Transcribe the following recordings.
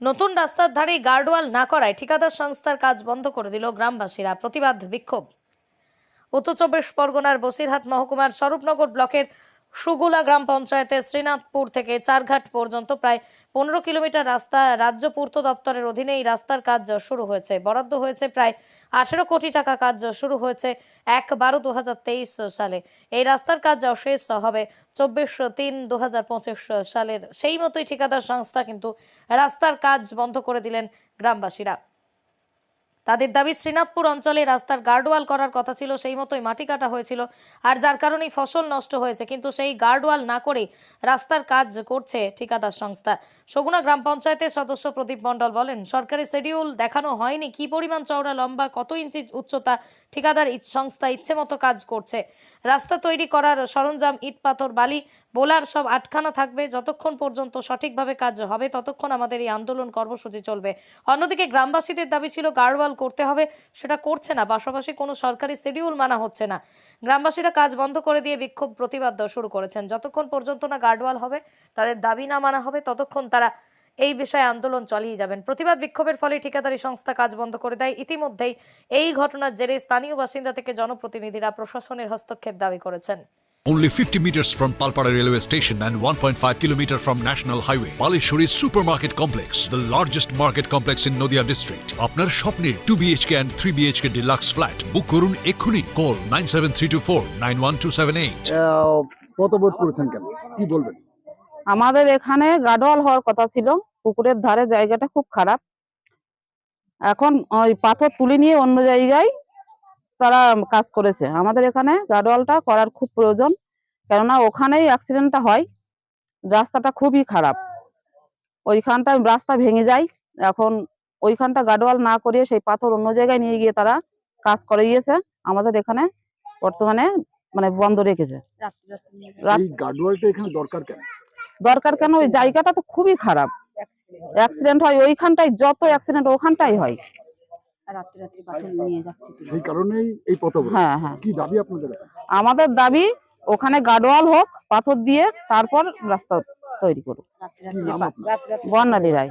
নতুন রাস্তার ধারে গার্ডওয়াল না করায় ঠিকাদার সংস্থার কাজ বন্ধ করে দিল গ্রামবাসীরা। প্রতিবাদ বিক্ষোভ। উত্তর চব্বিশ পরগনার বসিরহাট মহকুমার স্বরূপনগর ব্লকের সুগুলা গ্রাম পঞ্চায়েতের শ্রীনাথপুর থেকে চারঘাট পর্যন্ত প্রায় পনেরো কিলোমিটার রাস্তা রাজ্য পূর্ত দপ্তরের অধীনে এই রাস্তার কাজ শুরু হয়েছে। বরাদ্দ হয়েছে প্রায় আঠেরো কোটি টাকা কাজ শুরু হয়েছে এক বারো দু সালে। এই রাস্তার কাজ শেষ হবে চব্বিশ তিন দু সালের। সেই মতোই ঠিকাদার সংস্থা কিন্তু রাস্তার কাজ বন্ধ করে দিলেন গ্রামবাসীরা। তাদের দাবি শ্রীনাথপুর অঞ্চলে রাস্তার গার্ডওয়াল করার কথা ছিল, সেই মতোই মাটি কাটা হয়েছিল আর যার কারণেই ফসল নষ্ট হয়েছে। কিন্তু সেই গার্ডওয়াল না করে রাস্তার কাজ করছে ঠিকাদার সংস্থা। সগুনা গ্রাম পঞ্চায়েতের সদস্য প্রদীপ মণ্ডল বলেন, সরকারি শিডিউল দেখানো হয়নি কি পরিমাণ চওড়া, লম্বা, কত ইঞ্চি উচ্চতা, ঠিকাদার সংস্থা ইচ্ছে মতো কাজ করছে। রাস্তা তৈরি করার সরঞ্জাম, ইট, পাথর, বালি, বোলার সব আটখানা থাকবে। যতক্ষণ পর্যন্ত সঠিকভাবে কাজ হবে, ততক্ষণ আমাদের এই আন্দোলন কর্মসূচি চলবে। অন্যদিকে গ্রামবাসীদের দাবি ছিল গার্ডওয়াল করতে হবে, সেটা করছে না। পাশাপাশি কোনো সরকারি শিডিউল মানা হচ্ছে না। গ্রামবাসীরা কাজ বন্ধ করে দিয়ে বিক্ষোভ প্রতিবাদ শুরু করেছেন। যতক্ষণ পর্যন্ত না গার্ডওয়াল হবে, তাদের দাবি না মানা হবে, ততক্ষণ তারা এই বিষয়ে আন্দোলন চালিয়ে যাবেন। প্রতিবাদ বিক্ষোভের ফলে ঠিকাদারি সংস্থা কাজ বন্ধ করে দেয়। ইতিমধ্যেই এই ঘটনার জেরে স্থানীয় বাসিন্দা থেকে জনপ্রতিনিধিরা প্রশাসনের হস্তক্ষেপ দাবি করেছেন। Only 50 meters from Palpara railway station and 1.5 kilometer from National Highway, Palishuri Supermarket Complex, the largest market complex in Noida district. আপনার স্বপ্নের 2 BHK and 3 BHK deluxe flat বুক করুন এক্ষুনি কল 97324 91278 আহ, মতবোধ করেছেন কেন কি বলবেন আমাদের এখানে গাডোয়াল হওয়ার কথা ছিল পুকুরের ধারে জায়গাটা খুব খারাপ এখন ওই পাথর তুলে নিয়ে অন্য জায়গায় তারা কাজ করেছে। আমাদের এখানে গাডোয়ালটা করার খুব প্রয়োজন কেননা ওখানেই অ্যাক্সিডেন্টটা হয় রাস্তাটা খুবই খারাপ। ওইখানটা রাস্তা ভেঙে যায় এখন ওইখানটা গাডোয়াল না করিয়ে সেই পাথর অন্য জায়গায় নিয়ে গিয়ে তারা কাজ করে গিয়েছে আমাদের এখানে বর্তমানে মানে বন্ধ রেখেছে। গার্ডওয়ালটা এখানে দরকার কেন? দরকার কেন? ওই জায়গাটা তো খুবই খারাপ। অ্যাক্সিডেন্ট হয়। ওইখানটায় যত অ্যাক্সিডেন্ট ওখানটাই হয়। সেই কারণেই এই পথ হ্যাঁ হ্যাঁ। কি দাবি আপনাদের আমাদের দাবি ওখানে গাডোয়াল হোক পাথর দিয়ে তারপর রাস্তা তৈরি করুক। বর্ণালী রায়।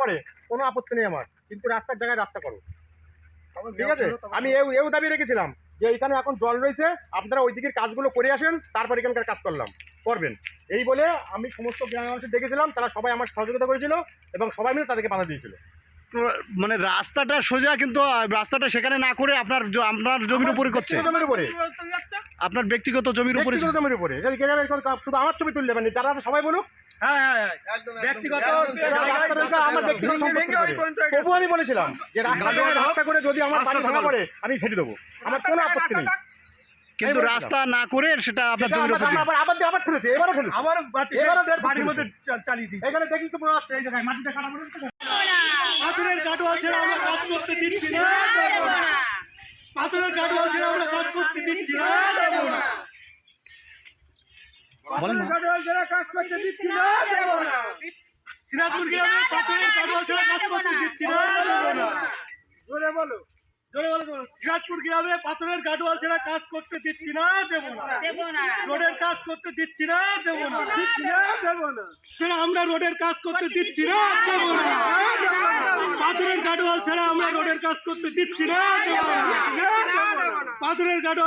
ভাঙা কোনো আপত্তি নেই আমার। কিন্তু রাস্তার জায়গায় রাস্তা করো। ঠিক আছে? আমি এও এও দাবি রেখেছিলাম যে এখানে এখন জল রয়েছে আপনারা ওই দিকের কাজগুলো করে আসেন তারপর এখানকার কাজ করলাম করবেন। এই বলে আমি সমস্ত গ্রামের মানুষের দেখেছিলাম তারা সবাই আমার সহযোগিতা করেছিল এবং সবাই মিলে তাদেরকে বাধা দিয়েছিল। মানে রাস্তাটা সোজা কিন্তু রাস্তাটা সেখানে না করে আপনার আপনার জমির উপরে করছে। জমির উপরে। আপনার ব্যক্তিগত জমির উপরে জমির উপরে। শুধু আমার ছবি তুললে মানে যারা আছে সবাই বলুক আমি বলেছিলাম যে রাস্তা করে যদি আমার বাড়ি ভাঙা পড়ে আমি ফেটে দেবো। আমার কোনো আপত্তি নেই। কিন্তু রাস্তা না করে সেটা আপনার জমির আবার আবার ফেলেছে ফেলেছে এবারও বাড়ির মধ্যে চালিয়ে দিই এখানে দেখি তো এই জায়গায় মাটিটা কাটা পাথরের ছেড়ে আমরা কাজ করতে দিচ্ছি না। পাথরের ছেড়ে আমরা কাজ করতে দিচ্ছি না। বলেন না সিরাজপুর গ্রামে পাথরের গাডোয়াল ছেড়ে কাজ করতে দিচ্ছি না বলো জোরে বলো জোরে। সিরাজপুর গ্রামে পাথরের গাডোয়াল ছাড়া কাজ করতে দিচ্ছি না দেবো না রোডের কাজ করতে দিচ্ছি না দেবো না দিচ্ছি না দেবো না ছাড়া আমরা রোডের কাজ করতে দিচ্ছি না দেবো না পাথরের গাডোয়াল ছাড়া আমরা রোডের কাজ করতে দিচ্ছি না দেবো না পাথরের গাডোয়াল